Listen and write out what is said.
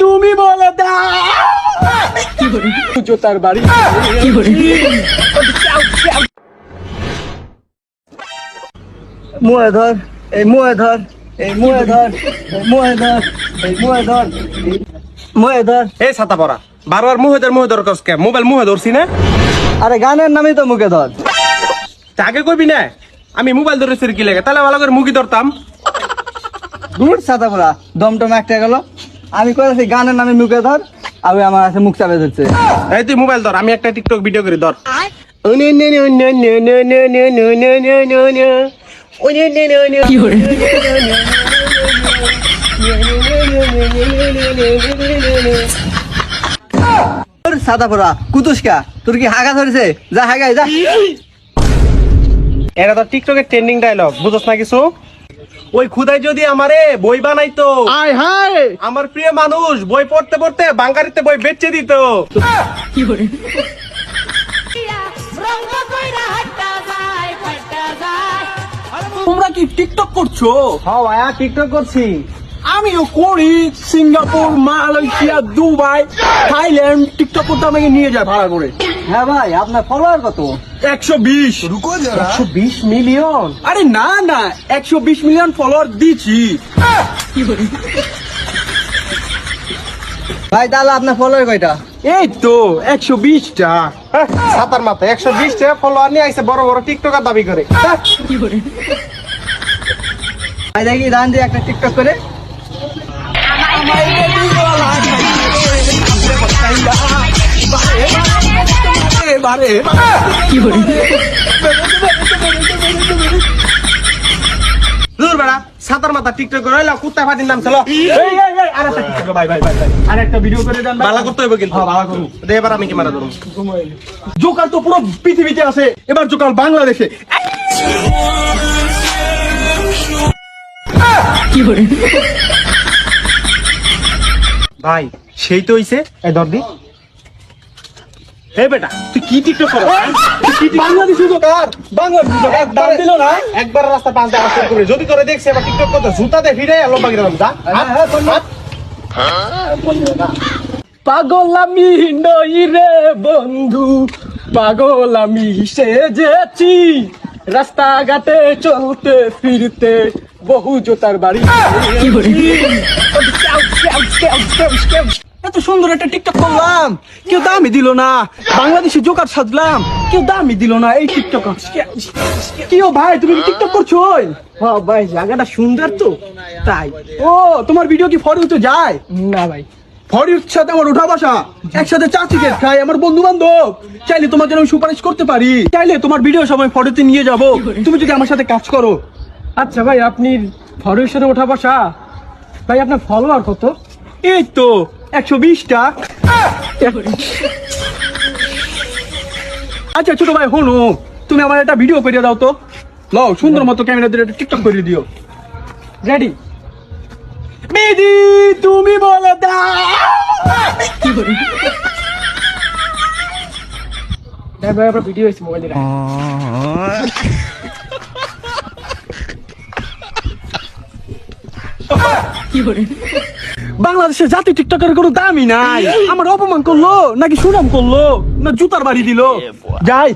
তুমি বলে দাও জোতার বাড়ি মুয়ে ধর এই মুয়ে ধর এই মুয়ে ধর এই মুয়ে ধর এই মুয়ে ধর এই মুয়ে ধর এই ছাতা পরা। বারবার মুহে ধর মুহে ধর কসকে? মোবাইল মুহে ধরছি না? আরে গানের নামই তো মুখে ধর। তাকে আগে কইবি না? আমি মোবাইল ধরেছি কি লাগে তাহলে ভালো করে মুখি ধরতাম দূর সাদা বলা দমটম একটা গেল আমি করেছি গানের নামে মুখে ধর আর ওই আমার আছে মুখ চাপে ধরছে এই তুই মোবাইল ধর আমি একটা টিকটক ভিডিও করে ধর সাদা পোড়া কুতুসকা তোর কি হাগা ধরেছে যা হাগাই যা এটা তো টিকটকের ট্রেন্ডিং ডায়লগ বুঝছ না কিছু? ওই খুদাই যদি আমারে বই বানাইতো আয় হায়! আমার প্রিয় মানুষ বই পড়তে পড়তে বাঙ্গারিতে বই বেচে দিত। কি করে তোমরা কি টিকটক করছ? হ্যাঁ ভাইয়া টিকটক করছি। আমিও করি। Singapore Malaysia Dubai Thailand TikTok করতে আমাকে নিয়ে যায় ভাড়া করে। হ্যাঁ ভাই আপনার ফলোয়ার কত? একশো বিশ। একশো বিশ মিলিয়ন আরে না না একশো বিশ মিলিয়ন ফলোয়ার দিচ্ছি ভাই তাহলে আপনার ফলোয়ার কয়টা? এই তো একশো বিশটা। হ্যাঁ, সাতার মাথা একশো বিশ টাকা ফলোয়ার নিয়ে আইসে বড় বড় টিকটকার দাবি করে। করে ভাই দেখি দান দিয়ে একটা টিকটক করে। কি করে দূর বেড়া সাতার মাথা টিকটক করে কুত্তা ফাটির নাম চলো আরেকটা TikTok, ভাই, ভাই, ভাই, ভাই। আরেকটা ভিডিও করে দেন ভাই। করতে হইব কিন্তু। হ্যাঁ, বালা করুন। দে এবার আমি ক্যামেরা ধরুন জোকার তো পুরো পৃথিবীতে আছে। এবার জোকার বাংলাদেশে। কি করে ভাই সেই তো হইছে। এই ধর দি। হে বেটা তুই কি টিকটক করো বাংলাদেশি জোকার বাংলাদেশি জোকার দাম দিল না? একবার রাস্তা পাঁচ করে যদি করে দেখছে এবার টিকটক করতে ফিরে লম্বা করে দাম যা। হাত, হাত। পাগল আমি নই রে বন্ধু পাগল আমি সেজেছি। রাস্তাঘাটে চলতে ফিরতে বহু জোতার বাড়ি। এত সুন্দর একটা টিকটক করলাম। কেউ দামই দিল না। বাংলাদেশি জোকার সাজলাম। কেউ দামই দিল না এই টিকটক কি ও ভাই তুমি টিকটক করছ ভাই জায়গাটা সুন্দর তো। তাই। ও তোমার ভিডিও কি ফর তো যায়? না ভাই। ফরির সাথে আমার উঠা বসা। একসাথে চা চিকেন খাই আমার বন্ধু বান্ধব চাইলে তোমার জন্য আমি সুপারিশ করতে পারি। চাইলে তোমার ভিডিও সময় ফটোতে নিয়ে যাব। তুমি যদি আমার সাথে কাজ করো। আচ্ছা ভাই আপনি ফরির সাথে ওঠা বসা। ভাই আপনার ফলোয়ার কত? এই তো। একশো বিশটা। আচ্ছা ছোট ভাই হনু তুমি আমার একটা ভিডিও করে দাও তো। লও সুন্দর মতো ক্যামেরা দিয়ে টিকটক করে দিও। রেডি মেদি তুমি বলে দাও ভাই ভিডিও মোবাইলে কি করে? বাংলাদেশের জাতীয় টিকটকের কোনো দামই নাই। আমার অপমান করল নাকি সুনাম করল না জুতার বাড়ি দিল? যাই।